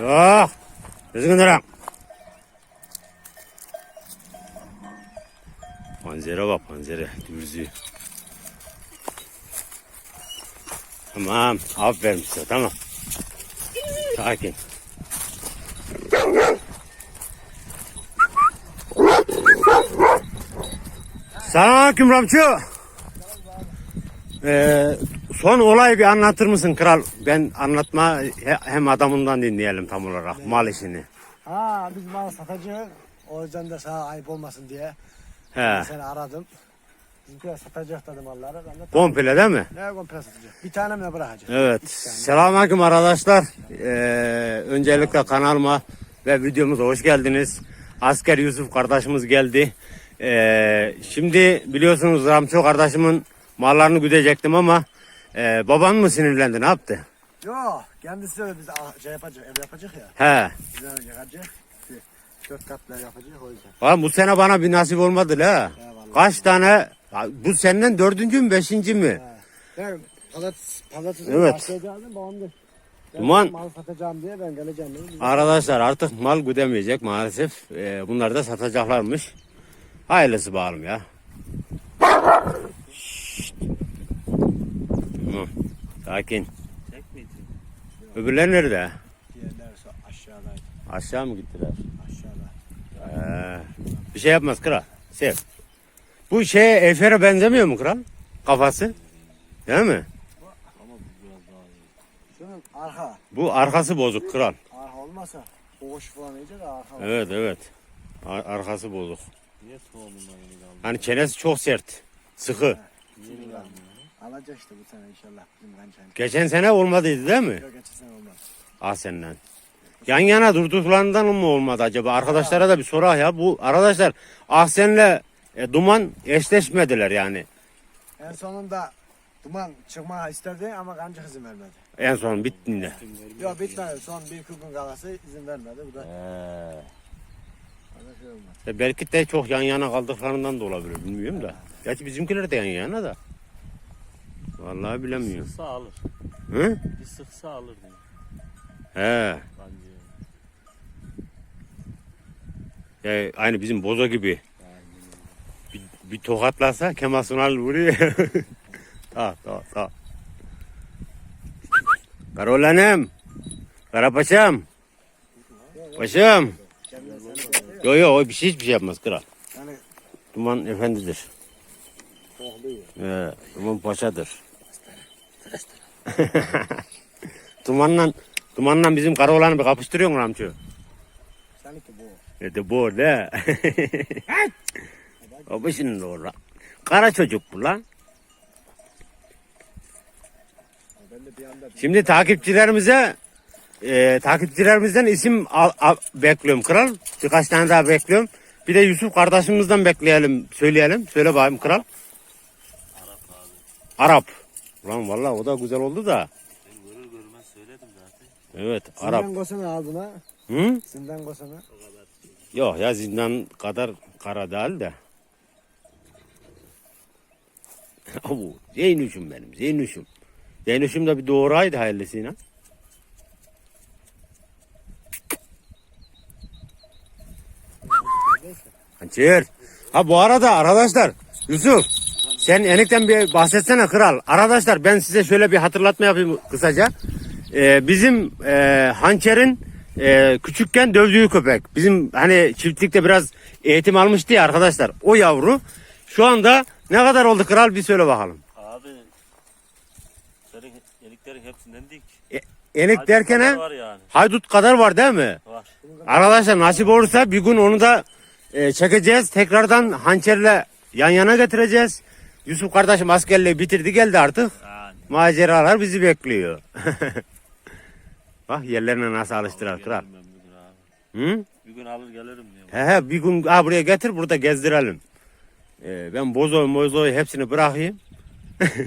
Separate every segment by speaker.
Speaker 1: Yok. Düzgün durun. Panzere bak panzere. Dürzü. Tamam. Aferin size tamam. Sakin. Selamünaleyküm Ramço. Ee, son olayı bir anlatır mısın kral? Ben anlatma he- hem adamından dinleyelim tam olarak mal işini.
Speaker 2: Ha biz mal satacağız. O yüzden de sana ayıp olmasın diye
Speaker 1: He.
Speaker 2: seni aradım. Bizimkiler satacak dedi malları. Ben de tamam.
Speaker 1: Komple değil mi?
Speaker 2: Ne komple satacak? Bir tane mi bırakacak?
Speaker 1: Evet. Selamünaleyküm arkadaşlar. Ee, öncelikle kanalıma ve videomuza hoş geldiniz. Asker Yusuf kardeşimiz geldi. Ee, şimdi biliyorsunuz Ramço kardeşimin mallarını güdecektim ama e, baban mı sinirlendi ne yaptı?
Speaker 2: Yok kendisi de bize ah, şey yapacak, ev yapacak ya.
Speaker 1: He.
Speaker 2: Bize yakacak. Dört katlı ev yapacak o yüzden.
Speaker 1: Lan bu sene bana bir nasip olmadı la. Kaç tane? Bu senden dördüncü mü beşinci mi?
Speaker 2: Ben pazartesi, pazartesi
Speaker 1: Evet.
Speaker 2: başlayacaktım babam da.
Speaker 1: Duman.
Speaker 2: Mal satacağım diye ben geleceğim. Biz-
Speaker 1: Arkadaşlar artık mal güdemeyecek maalesef. Ee, bunlar da satacaklarmış. Hayırlısı bakalım ya. Tamam. Sakin. Öbürler nerede?
Speaker 2: Diğerler so- aşağıdaydı.
Speaker 1: Aşağı mı gittiler?
Speaker 2: Aşağıda.
Speaker 1: Ee, bir şey yapmaz kral. Sev. Bu şey Efer'e benzemiyor mu kral? Kafası. Değil mi?
Speaker 2: Şunun arka.
Speaker 1: Bu arkası bozuk kral.
Speaker 2: Arka olmasa boğuş falan iyice de arka var.
Speaker 1: Evet evet. Ar- arkası bozuk.
Speaker 3: Niye soğuğundan yeni kaldı?
Speaker 1: Hani çenesi çok sert. Sıkı.
Speaker 2: Yeni geldi. Alacak işte bu sene inşallah bizim kançayım.
Speaker 1: Geçen sene olmadıydı değil mi?
Speaker 2: Yok geçen sene olmaz.
Speaker 1: Ah senden. Yan yana durduklarından mı olmadı acaba? Arkadaşlara da bir sorak ya. Bu arkadaşlar Ahsen'le e, Duman eşleşmediler yani.
Speaker 2: En sonunda duman çıkma isterdi ama kanca izin vermedi.
Speaker 1: En son bittiğinde.
Speaker 2: Yok bitmedi. Son bir iki gün kalası izin vermedi. Bu da
Speaker 1: Ee,
Speaker 2: Bana şey olmaz.
Speaker 1: e, belki de çok yan yana kaldıklarından da olabilir. Bilmiyorum da. Gerçi bizimkiler de yan yana da. Vallahi bilemiyorum.
Speaker 3: Sıksa alır.
Speaker 1: Hı?
Speaker 3: Bir sıksa alır diyor.
Speaker 1: He.
Speaker 3: Bence.
Speaker 1: E, aynı bizim bozo gibi. Bir, bir tokatlasa Kemal Sunal vuruyor. tamam tamam tamam. Karolanım. Karapaşam. Paşam. Yo yo o bir şey hiçbir şey yapmaz kral.
Speaker 2: Yani
Speaker 1: Duman efendidir. Ee, duman paşadır. dumanla dumanla bizim Karolan'ı bir kapıştırıyor mu Ramço?
Speaker 2: Seninki bu.
Speaker 1: Ne de bu ne? o bu şimdi doğru. Kara çocuk bu lan. Şimdi takipçilerimize e, takipçilerimizden isim al, al- bekliyorum kral. Birkaç tane daha bekliyorum. Bir de Yusuf kardeşimizden bekleyelim, söyleyelim. Söyle bakayım kral.
Speaker 3: Arap abi.
Speaker 1: Arap. Ulan vallahi o da güzel oldu da.
Speaker 3: Ben görür görmez söyledim zaten.
Speaker 1: Evet Arap.
Speaker 2: Zindan kosana aldın ha.
Speaker 1: Hı?
Speaker 2: Zindan kosana.
Speaker 1: Yok ya zindan kadar kara değil de. Abu Zeynuş'um benim Zeynuş'um. Zeynuş'um da bir doğraydı hayırlısıyla. Hançer. Ha bu arada arkadaşlar Yusuf sen Enik'ten bir bahsetsene kral. Arkadaşlar ben size şöyle bir hatırlatma yapayım kısaca. Ee, bizim e, Hançer'in e, küçükken dövdüğü köpek. Bizim hani çiftlikte biraz eğitim almıştı ya arkadaşlar. O yavru şu anda ne kadar oldu kral bir söyle bakalım.
Speaker 3: Abi. Senin yeniklerin hepsinden dik.
Speaker 1: Enik
Speaker 3: Hadi
Speaker 1: derken ha,
Speaker 3: yani.
Speaker 1: haydut kadar var değil mi?
Speaker 3: Var.
Speaker 1: Arkadaşlar nasip olursa bir gün onu da e, çekeceğiz. Tekrardan hançerle yan yana getireceğiz. Yusuf kardeşim askerliği bitirdi geldi artık.
Speaker 3: Yani.
Speaker 1: Maceralar bizi bekliyor. Bak yerlerine nasıl alıştırar kral. Hı?
Speaker 3: Bir gün alır gelirim diyor.
Speaker 1: He he bir gün ha, buraya getir burada gezdirelim. Ee, ben bozo mozoyu hepsini bırakayım.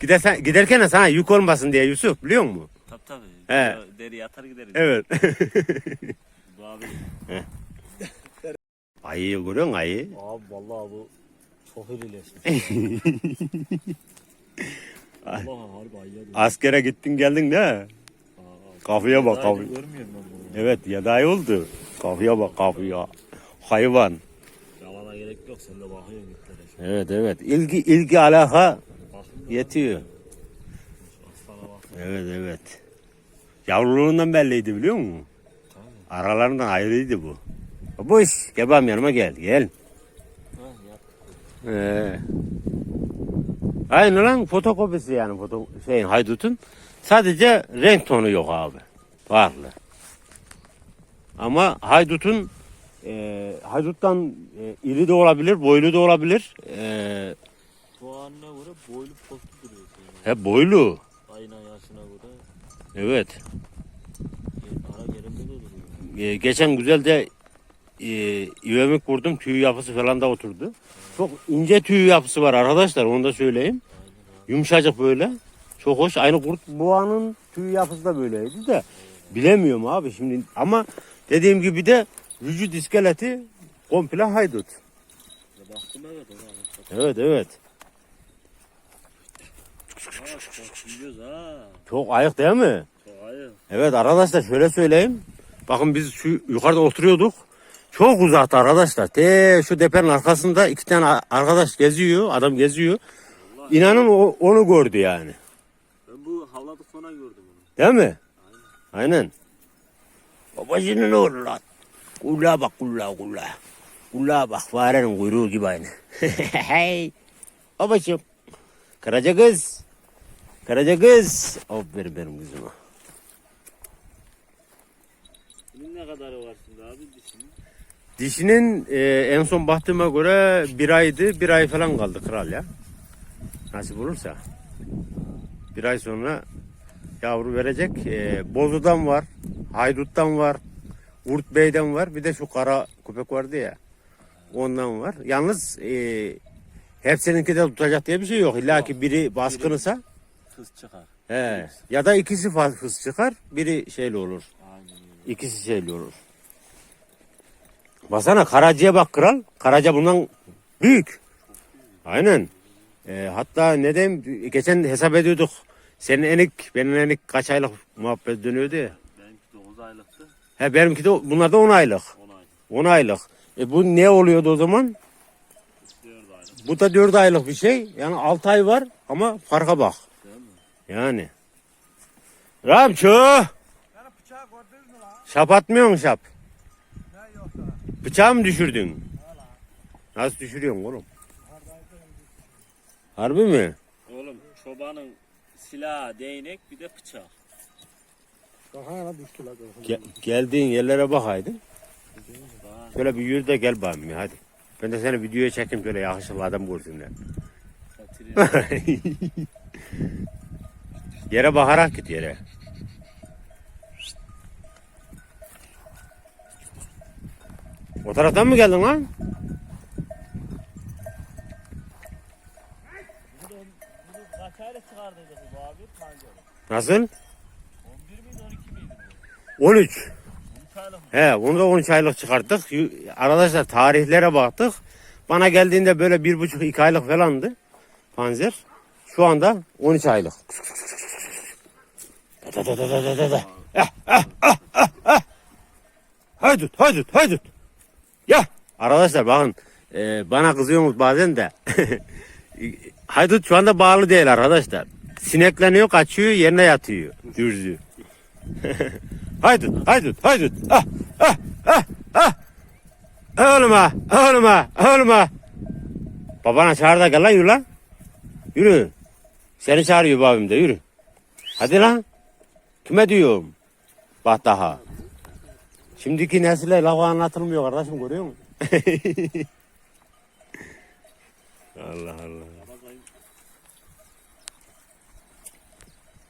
Speaker 1: Gidersen, giderken de sana yük olmasın diye Yusuf biliyor musun?
Speaker 3: Tabii tabii.
Speaker 1: He.
Speaker 3: Deri yatar gideriz.
Speaker 1: Evet.
Speaker 3: Bu abi.
Speaker 1: ayıyı görüyorsun ayı.
Speaker 3: Abi vallahi bu Çok harbi diyor.
Speaker 1: Askere gittin geldin de. Kafaya bak kafaya.
Speaker 3: Görmüyorum ben bunu.
Speaker 1: Evet yadağı oldu. Kafaya bak kafaya. Hayvan.
Speaker 3: Yalana gerek yok sen de bakıyorsun gitlere.
Speaker 1: Evet evet. İlgi ilgi alaka yetiyor.
Speaker 3: aslana bak.
Speaker 1: Evet evet. Yavruluğundan belliydi biliyor musun? Aralarından ayrıydı bu. Gel benim yanıma gel. Gel. Ee, aynı lan fotokopisi yani foto, şeyin haydutun. Sadece renk tonu yok abi. Farklı. Ama haydutun e, hayduttan e, iri de olabilir, boylu da olabilir. E,
Speaker 3: Bu anne göre boylu postu duruyor.
Speaker 1: hep boylu.
Speaker 3: Ayna yaşına göre
Speaker 1: Evet.
Speaker 3: e, ara gerimde de duruyor.
Speaker 1: E, geçen güzel de e, ivemik vurdum. Tüy yapısı falan da oturdu. Çok ince tüy yapısı var arkadaşlar. Onu da söyleyeyim. Yumuşacık böyle. Çok hoş. Aynı kurt boğanın tüy yapısı da böyleydi de. Bilemiyorum abi şimdi. Ama dediğim gibi de vücut iskeleti komple haydut.
Speaker 3: Baktım evet ona.
Speaker 1: Evet evet.
Speaker 3: Çok
Speaker 1: ayık değil mi?
Speaker 3: Çok ayı.
Speaker 1: Evet arkadaşlar şöyle söyleyeyim. Bakın biz şu yukarıda oturuyorduk. Çok uzakta arkadaşlar. Te şu depenin arkasında iki tane arkadaş geziyor. Adam geziyor. İnanın o, onu gördü yani.
Speaker 3: Ben bu havladık sonra gördüm onu.
Speaker 1: Değil mi? Aynen. Babacının oğlu lan. Kulağa bak kulağa kulağa. Kulağa bak farenin kuyruğu gibi aynı. hey. Babacığım. Karaca kız. Karaca kız. Aferin benim kızıma.
Speaker 3: Bunun ne kadarı var şimdi abi dişinin?
Speaker 1: Dişinin e, en son baktığıma göre bir aydı. Bir ay falan kaldı kral ya. Nasip olursa. Bir ay sonra yavru verecek. E, Bozu'dan var. Haydut'tan var. Kurt Bey'den var. Bir de şu kara köpek vardı ya. Ondan var. Yalnız e, hepsininki de tutacak diye bir şey yok. İlla ki biri baskınısa
Speaker 3: Kız çıkar.
Speaker 1: he, ya da ikisi hız çıkar. Biri şeyli olur. İkisi şeyli olur. Basana Karaca'ya bak kral. Karaca bundan büyük. Aynen. Ee, hatta ne diyeyim geçen hesap ediyorduk. Senin enik, benim enik kaç aylık muhabbet dönüyordu ya.
Speaker 3: Benimki 9 aylıktı.
Speaker 1: He benimki de bunlar da 10 aylık.
Speaker 3: 10 ay.
Speaker 1: 10 aylık. E bu ne oluyordu o zaman?
Speaker 3: 4 aylık.
Speaker 1: Bu da 4 aylık bir şey. Yani 6 ay var ama farka bak.
Speaker 3: Değil mi?
Speaker 1: Yani. Ramço!
Speaker 2: Yani bıçağı gördünüz mü lan?
Speaker 1: Şap atmıyor musun şap? Bıçağı mı düşürdün? Nasıl düşürüyorsun oğlum? Harbi mi?
Speaker 3: Oğlum çobanın silahı, değnek bir de bıçak.
Speaker 2: Kafana düştü la kafana.
Speaker 1: Ge- geldiğin yerlere bakaydın.
Speaker 3: Bak
Speaker 1: Şöyle bir yürü de gel bakayım ya hadi. Ben de seni videoya çekeyim şöyle yakışıklı adam görsünler. Yere bakarak git yere. O taraftan mı geldin lan?
Speaker 3: Bunu.
Speaker 1: Nasıl?
Speaker 3: 11 miydi 12 miydi bu?
Speaker 1: 13.
Speaker 3: 13 aylık?
Speaker 1: He onu da 13 aylık çıkarttık. Arkadaşlar tarihlere baktık. Bana geldiğinde böyle bir buçuk iki aylık falandı. Panzer. Şu anda 13 aylık. Da da da da da da da. Eh, eh, eh, eh, eh. Haydut haydut haydut. Ya arkadaşlar bakın e, bana kızıyorsunuz bazen de. haydut şu anda bağlı değil arkadaşlar. Sinekleniyor kaçıyor yerine yatıyor. Dürzü. haydut haydut haydut. Ah ah ah ah. Oğlum ha oğlum. Babana çağır da gel lan yürü lan. Yürü. Seni çağırıyor babim de yürü. Hadi lan. Kime diyorum? Bak daha. Şimdiki nesile laf anlatılmıyor kardeşim görüyor musun? Allah Allah.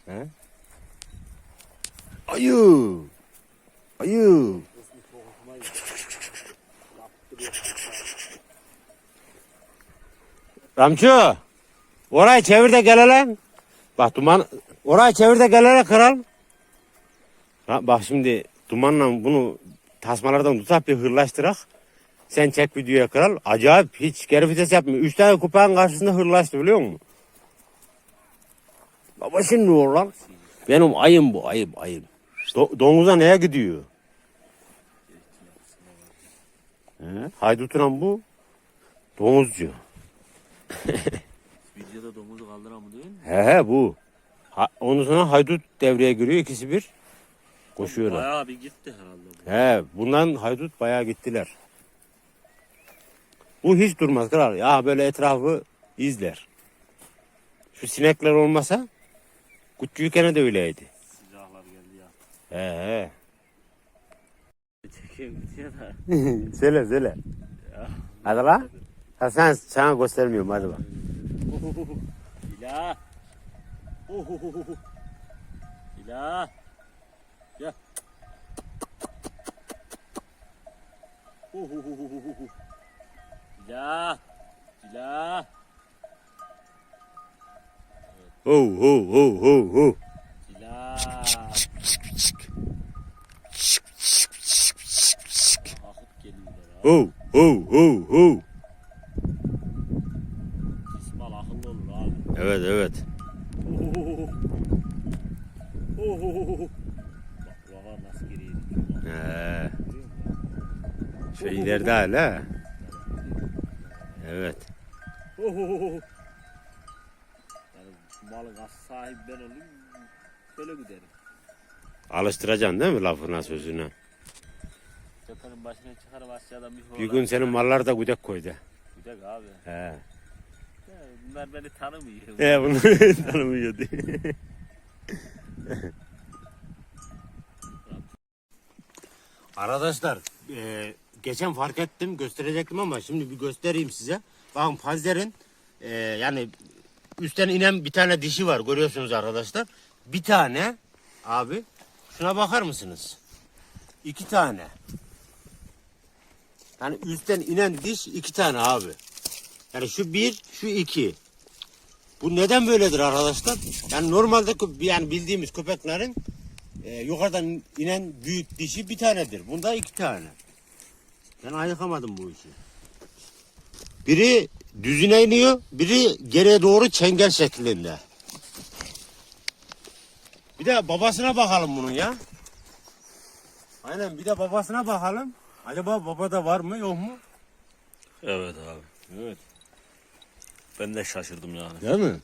Speaker 1: He? Ayı. Ayı. Ramço. Orayı çevir de gel lan. Bak duman. Orayı çevir de gel hele kral. Ha, bak şimdi dumanla bunu tasmalardan tutup bir hırlaştırak. Sen çek videoya kral. Acayip hiç geri vites yapmıyor. Üç tane kupağın karşısında hırlaştı biliyor musun? Baba şimdi ne olur lan? Benim ayım bu ayım ayım. Do- domuza neye gidiyor? He? Hayduturan bu. Domuzcu.
Speaker 3: Videoda domuzu kaldıran mı değil mi?
Speaker 1: He he bu. Ha, ondan sonra haydut devreye giriyor ikisi bir. Koşuyorlar.
Speaker 3: Bayağı bir gitti herhalde bu.
Speaker 1: He bundan haydut bayağı gittiler. Bu hiç durmaz kral. Ya böyle etrafı izler. Şu sinekler olmasa küçükken de öyleydi.
Speaker 3: Silahlar geldi ya.
Speaker 1: He he.
Speaker 3: Çekeyim bitiyor da.
Speaker 1: söyle söyle. Hadi la. Ha, sen sana göstermiyorum hadi bak.
Speaker 3: İlah. İlah. Uhuhuhuhu. İlah. İlah.
Speaker 1: Ho ho ho ho ho.
Speaker 3: İlah. Akıp geliyorlar ha.
Speaker 1: Ho ho ho ho.
Speaker 3: İsmail akıllı olur abi.
Speaker 1: Evet evet.
Speaker 3: Uhuhuhu. Uhuhuhu. Bak baba nasıl geriye gidiyor.
Speaker 1: He. Şu ileride hala. Evet.
Speaker 3: Ohohoho. Yani malın asıl sahibi ben olayım böyle giderim.
Speaker 1: Alıştıracaksın değil mi lafına sözüne?
Speaker 3: Çatanın başına çıkarım aşağıdan bir
Speaker 1: Bir gün senin mallar da güdek koydu.
Speaker 3: Güzel abi.
Speaker 1: He.
Speaker 3: Ya, bunlar beni tanımıyor.
Speaker 1: He bunu tanımıyordu. Arkadaşlar e, geçen fark ettim gösterecektim ama şimdi bir göstereyim size. Bakın panzerin e, yani üstten inen bir tane dişi var görüyorsunuz arkadaşlar. Bir tane abi şuna bakar mısınız? İki tane. Yani üstten inen diş iki tane abi. Yani şu bir, şu iki. Bu neden böyledir arkadaşlar? Yani normalde yani bildiğimiz köpeklerin e, yukarıdan inen büyük dişi bir tanedir. Bunda iki tane. Ben ayıkamadım bu işi. Biri düzüne iniyor, biri geriye doğru çengel şeklinde. Bir de babasına bakalım bunun ya. Aynen bir de babasına bakalım. Acaba babada var mı yok mu?
Speaker 3: Evet abi.
Speaker 1: Evet.
Speaker 3: Ben de şaşırdım yani.
Speaker 1: Değil mi?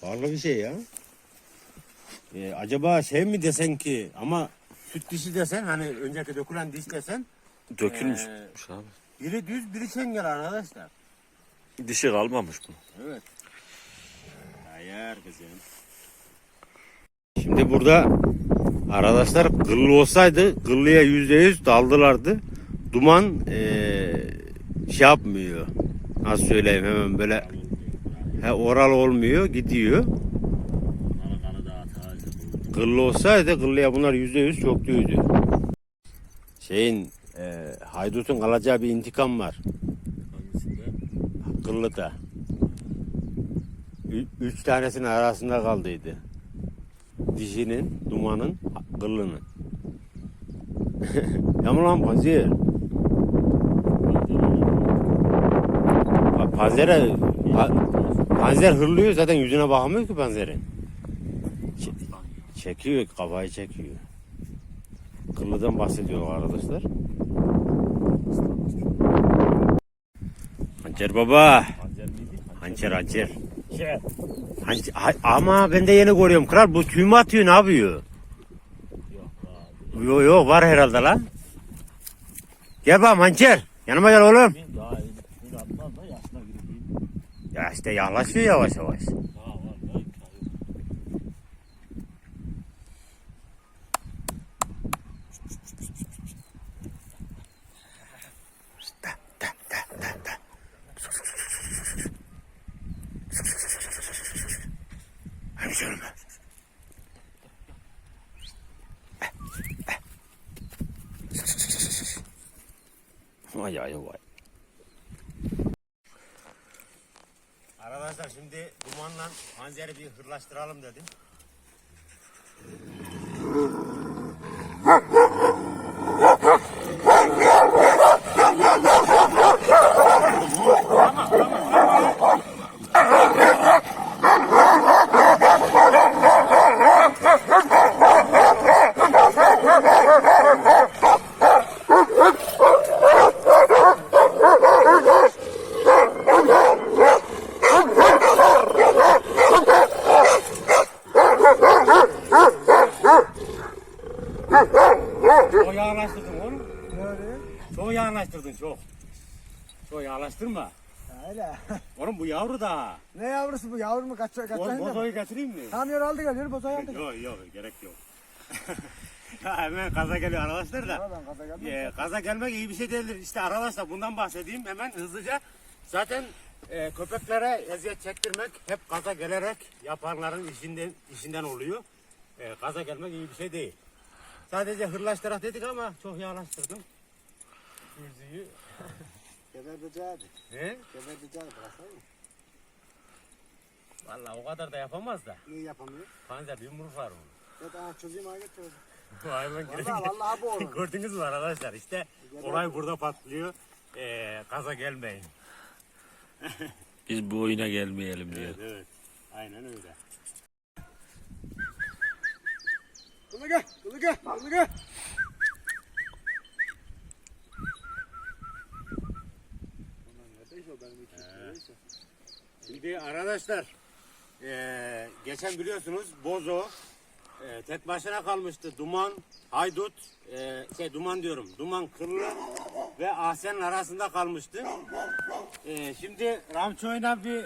Speaker 1: Farklı bir şey ya. Ee, acaba şey mi desen ki ama süt dişi desen hani önceki dökülen diş desen
Speaker 3: Dökülmüş
Speaker 1: Ee,
Speaker 3: abi.
Speaker 1: biri düz biri çengel arkadaşlar.
Speaker 3: Dişi kalmamış bu.
Speaker 1: Evet. Hayır kızım. Şimdi burada arkadaşlar kıllı olsaydı kıllıya yüzde yüz daldılardı. Duman eee, şey yapmıyor. Nasıl söyleyeyim hemen böyle he, oral olmuyor gidiyor.
Speaker 3: Kanı kanı daha taze.
Speaker 1: Kıllı olsaydı kıllıya bunlar yüzde yüz çokluydu. Şeyin eee haydutun alacağı bir intikam var.
Speaker 3: Hangisinde?
Speaker 1: Kıllıda. Ü- üç tanesinin arasında kaldıydı. Dişinin, dumanın, kıllının. Yaman lan panzer. Pa- Panzere, pa- panzer hırlıyor zaten yüzüne bakamıyor ki panzerin. Ç- çekiyor, kafayı çekiyor. Kıllıdan bahsediyor arkadaşlar. Hançer baba. Hançer hançer. Hançer. Hay- Ama ben de yeni görüyorum. Kral bu tüy mü atıyor ne yapıyor?
Speaker 3: Yok.
Speaker 1: Yok var herhalde lan. Gel bakalım hançer. Yanıma gel oğlum. Ya işte yaklaşıyor yavaş yavaş. Vay vay vay. Arkadaşlar şimdi dumanla panzeri bir hırlaştıralım dedim. Yağlaştırdın çok. Çok yağlaştırma.
Speaker 2: Ya öyle.
Speaker 1: Oğlum bu yavru da.
Speaker 2: ne yavrusu bu? Yavru mu? Kaç kaç
Speaker 1: Oğlum bozoyu getireyim mi?
Speaker 2: Yer aldı geliyor. Bozoyu aldı.
Speaker 1: yok yok gerek yok. ya hemen kaza geliyor arkadaşlar da.
Speaker 2: Kaza geldim.
Speaker 1: Ee, kaza gelmek iyi bir şey değildir. İşte arkadaşlar bundan bahsedeyim hemen hızlıca. Zaten e, köpeklere eziyet çektirmek hep kaza gelerek yapanların işinden işinden oluyor. E, kaza gelmek iyi bir şey değil. Sadece hırlaştırak dedik ama çok yağlaştırdım. Yüzüğü.
Speaker 2: Geberteceğiz.
Speaker 1: He?
Speaker 2: Geberteceğiz bıraksana.
Speaker 1: Vallahi o kadar da yapamaz da.
Speaker 2: Niye yapamıyor?
Speaker 1: Panzer bir yumruk var onun.
Speaker 2: Evet aha çözeyim ha getir.
Speaker 1: Hayvan gerek-
Speaker 2: Vallahi vallahi bu olur.
Speaker 1: Gördünüz mü arkadaşlar işte olay burada patlıyor. E, kaza gelmeyin.
Speaker 3: Biz bu oyuna gelmeyelim diyor.
Speaker 1: Evet evet. Aynen öyle.
Speaker 2: Kılı gel. Kılı gel. Kılı gel.
Speaker 1: Şimdi arkadaşlar eee, geçen biliyorsunuz Bozo eee, tek başına kalmıştı. Duman, Haydut, eee, şey Duman diyorum. Duman Kırlı ve Ahsen'in arasında kalmıştı. Eee, şimdi Ramço'yla bir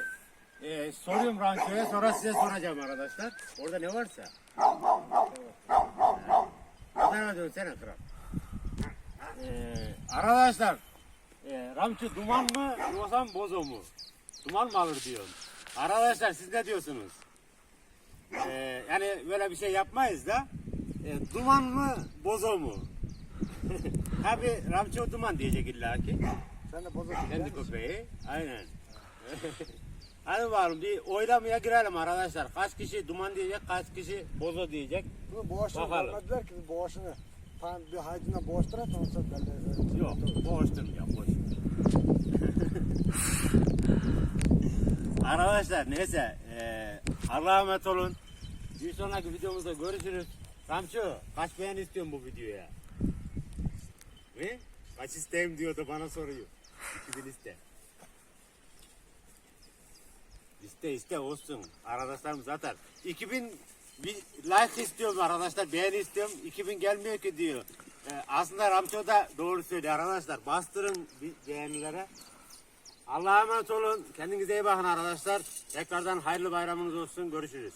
Speaker 1: eee, soruyorum Ramço'ya sonra size soracağım arkadaşlar. Orada ne varsa. Adana dönsene kral. Eee, arkadaşlar eee, Ramço Duman mı yoksa Bozo mu? Duman mı alır diyor. Arkadaşlar siz ne diyorsunuz? Ee, yani böyle bir şey yapmayız da e, duman mı bozo mu? Tabi Ramço duman diyecek illa ki.
Speaker 2: Sen de bozu.
Speaker 1: Kendi köpeği. Aynen. Hadi bakalım bir oylamaya girelim arkadaşlar. Kaç kişi duman diyecek, kaç kişi bozo diyecek.
Speaker 2: Boğaşını
Speaker 1: Bakalım.
Speaker 2: vermediler ki boğaşını. Tam bir haydına boğaştırar sonra sen belli.
Speaker 1: Yok, boğuşturmuyor, boş. Arkadaşlar neyse, eee Allah'a emanet olun. Bir sonraki videomuzda görüşürüz. Ramço, kaç beğen istiyorsun bu videoya? Ne? Kaç isteyim diyor da bana soruyor. 2000 iste. İste iste olsun. Arkadaşlarımız atar. 2000 bir like istiyorum arkadaşlar. Beğeni istiyorum. 2000 gelmiyor ki diyor. Ee, aslında Ramço da doğru söylüyor arkadaşlar. Bastırın beğenilere. Allah'a emanet olun. Kendinize iyi bakın arkadaşlar. Tekrardan hayırlı bayramınız olsun. Görüşürüz.